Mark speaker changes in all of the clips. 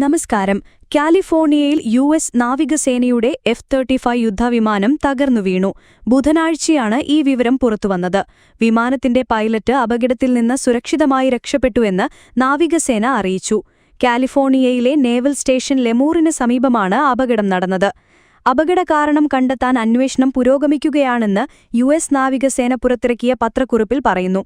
Speaker 1: നമസ്കാരം. കാലിഫോർണിയയിൽ U S നാവികസേനയുടെ എഫ് തേർട്ടി ഫൈവ് യുദ്ധവിമാനം തകർന്നു വീണു. ബുധനാഴ്ചയാണ് ഈ വിവരം പുറത്തുവന്നത്. വിമാനത്തിന്റെ പൈലറ്റ് അപകടത്തിൽ നിന്ന് സുരക്ഷിതമായി രക്ഷപ്പെട്ടുവെന്ന് നാവികസേന അറിയിച്ചു. കാലിഫോർണിയയിലെ നേവൽ സ്റ്റേഷൻ ലെമൂറിന് സമീപമാണ് അപകടം നടന്നത്. അപകട കാരണം കണ്ടെത്താൻ അന്വേഷണം പുരോഗമിക്കുകയാണെന്ന് യു എസ് നാവികസേന പുറത്തിറക്കിയ പത്രക്കുറിപ്പിൽ പറയുന്നു.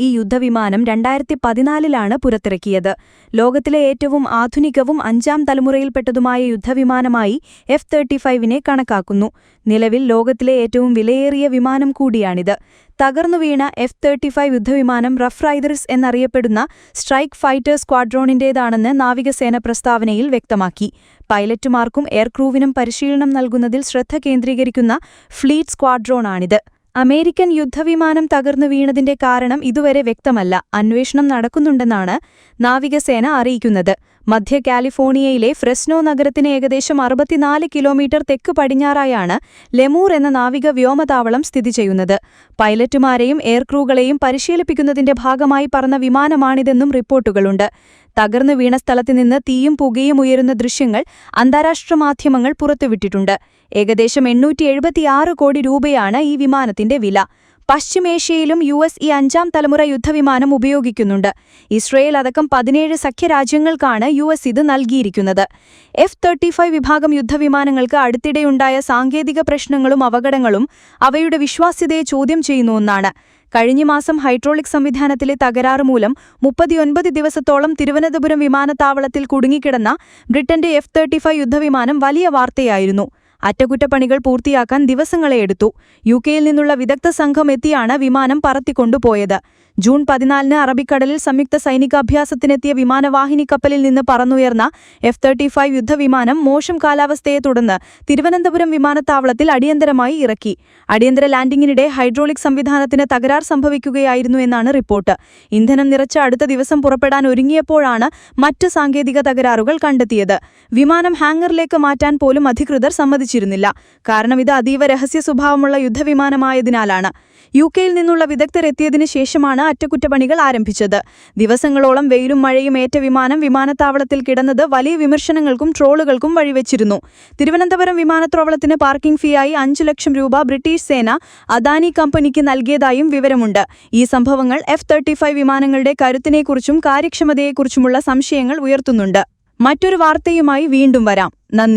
Speaker 1: ഈ യുദ്ധവിമാനം രണ്ടായിരത്തി പതിനാലിലാണ് പുറത്തിറക്കിയത്. ലോകത്തിലെ ഏറ്റവും ആധുനികവും അഞ്ചാം തലമുറയിൽപ്പെട്ടതുമായ യുദ്ധവിമാനമായി എഫ് തേർട്ടി ഫൈവിനെ കണക്കാക്കുന്നു. നിലവിൽ ലോകത്തിലെ ഏറ്റവും വിലയേറിയ വിമാനം കൂടിയാണിത്. തകർന്നു വീണ എഫ് തേർട്ടി ഫൈവ് യുദ്ധവിമാനം റഫ് റൈഡേഴ്സ് എന്നറിയപ്പെടുന്ന സ്ട്രൈക്ക് ഫൈറ്റർ സ്ക്വാഡ്രോണിന്റേതാണെന്ന് നാവികസേന പ്രസ്താവനയിൽ വ്യക്തമാക്കി. പൈലറ്റുമാർക്കും എയർക്രൂവിനും പരിശീലനം നൽകുന്നതിൽ ശ്രദ്ധ കേന്ദ്രീകരിക്കുന്ന ഫ്ലീറ്റ് സ്ക്വാഡ്രോണാണിത്. അമേരിക്കൻ യുദ്ധവിമാനം തകർന്നു വീണതിന്റെ കാരണം ഇതുവരെ വ്യക്തമല്ല. അന്വേഷണം നടക്കുന്നുണ്ടെന്നാണ് നാവികസേന അറിയിക്കുന്നത്. മധ്യ കാലിഫോർണിയയിലെ ഫ്രെസ്നോ നഗരത്തിന് ഏകദേശം അറുപത്തിനാല് കിലോമീറ്റർ തെക്ക് പടിഞ്ഞാറായാണ് ലെമൂർ എന്ന നാവിക വ്യോമതാവളം സ്ഥിതി ചെയ്യുന്നത്. പൈലറ്റുമാരെയും എയർക്രൂകളെയും പരിശീലിപ്പിക്കുന്നതിന്റെ ഭാഗമായി പറന്ന വിമാനമാണിതെന്നും റിപ്പോർട്ടുകളുണ്ട്. തകർന്നു വീണ സ്ഥലത്തുനിന്ന് തീയും പുകയും ഉയരുന്ന ദൃശ്യങ്ങൾ അന്താരാഷ്ട്ര മാധ്യമങ്ങൾ പുറത്തുവിട്ടിട്ടുണ്ട്. ഏകദേശം എണ്ണൂറ്റി കോടി രൂപയാണ് ഈ വിമാനത്തിന്റെ വില. പശ്ചിമേഷ്യയിലും യു എസ് ഈ അഞ്ചാം തലമുറ യുദ്ധവിമാനം ഉപയോഗിക്കുന്നുണ്ട്. ഇസ്രയേൽ അടക്കം പതിനേഴ് സഖ്യരാജ്യങ്ങൾക്കാണ് യു എസ് ഇത് നൽകിയിരിക്കുന്നത്. എഫ് തേർട്ടി ഫൈവ് വിഭാഗം യുദ്ധവിമാനങ്ങൾക്ക് അടുത്തിടെയുണ്ടായ സാങ്കേതിക പ്രശ്നങ്ങളും അപകടങ്ങളും അവയുടെ വിശ്വാസ്യതയെ ചോദ്യം ചെയ്യുന്ന ഒന്നാണ്. കഴിഞ്ഞ മാസം ഹൈഡ്രോളിക് സംവിധാനത്തിലെ തകരാറ് മൂലം മുപ്പത്തിയൊൻപത് ദിവസത്തോളം തിരുവനന്തപുരം വിമാനത്താവളത്തിൽ കുടുങ്ങിക്കിടന്ന ബ്രിട്ടന്റെ എഫ് തേർട്ടി ഫൈവ് യുദ്ധവിമാനം വലിയ വാർത്തയായിരുന്നു. അറ്റകുറ്റപ്പണികൾ പൂർത്തിയാക്കാൻ ദിവസങ്ങളെ എടുത്തു. യു കെയിൽ നിന്നുള്ള വിദഗ്ധ സംഘം എത്തിയാണ് വിമാനം പറത്തിക്കൊണ്ടുപോയത്. ജൂൺ പതിനാലിന് അറബിക്കടലിൽ സംയുക്ത സൈനികാഭ്യാസത്തിനെത്തിയ വിമാനവാഹിനി കപ്പലിൽ നിന്ന് പറന്നുയർന്ന എഫ് തേർട്ടി ഫൈവ് യുദ്ധവിമാനം മോശം കാലാവസ്ഥയെ തുടർന്ന് തിരുവനന്തപുരം വിമാനത്താവളത്തിൽ അടിയന്തരമായി ഇറക്കി. അടിയന്തര ലാൻഡിംഗിനിടെ ഹൈഡ്രോളിക് സംവിധാനത്തിന് തകരാർ സംഭവിക്കുകയായിരുന്നു എന്നാണ് റിപ്പോർട്ട്. ഇന്ധനം നിറച്ച അടുത്ത ദിവസം പുറപ്പെടാൻ ഒരുങ്ങിയപ്പോഴാണ് മറ്റ് സാങ്കേതിക തകരാറുകൾ കണ്ടെത്തിയത്. വിമാനം ഹാങ്ങറിലേക്ക് മാറ്റാൻ പോലും അധികൃതർ സമ്മതിച്ചിരുന്നില്ല. കാരണം ഇത് അതീവ രഹസ്യ സ്വഭാവമുള്ള യുദ്ധവിമാനമായതിനാലാണ്. യു കെയിൽ നിന്നുള്ള വിദഗ്ധർ എത്തിയതിനു ശേഷമാണ് അറ്റകുറ്റപ്പണികൾ ആരംഭിച്ചത്. ദിവസങ്ങളോളം വെയിലും മഴയും ഏറ്റ വിമാനം വിമാനത്താവളത്തിൽ കിടന്നത് വലിയ വിമർശനങ്ങൾക്കും ട്രോളുകൾക്കും വഴിവെച്ചിരുന്നു. തിരുവനന്തപുരം വിമാനത്താവളത്തിന് പാർക്കിംഗ് ഫീയായി അഞ്ചു ലക്ഷം രൂപ ബ്രിട്ടീഷ് സേന അദാനി കമ്പനിക്ക് നൽകിയതായും വിവരമുണ്ട്. ഈ സംഭവങ്ങൾ എഫ് തേർട്ടി വിമാനങ്ങളുടെ കരുത്തിനെക്കുറിച്ചും കാര്യക്ഷമതയെക്കുറിച്ചുമുള്ള സംശയങ്ങൾ ഉയർത്തുന്നുണ്ട്. മറ്റൊരു വാർത്തയുമായി വീണ്ടും വരാം. നന്ദി.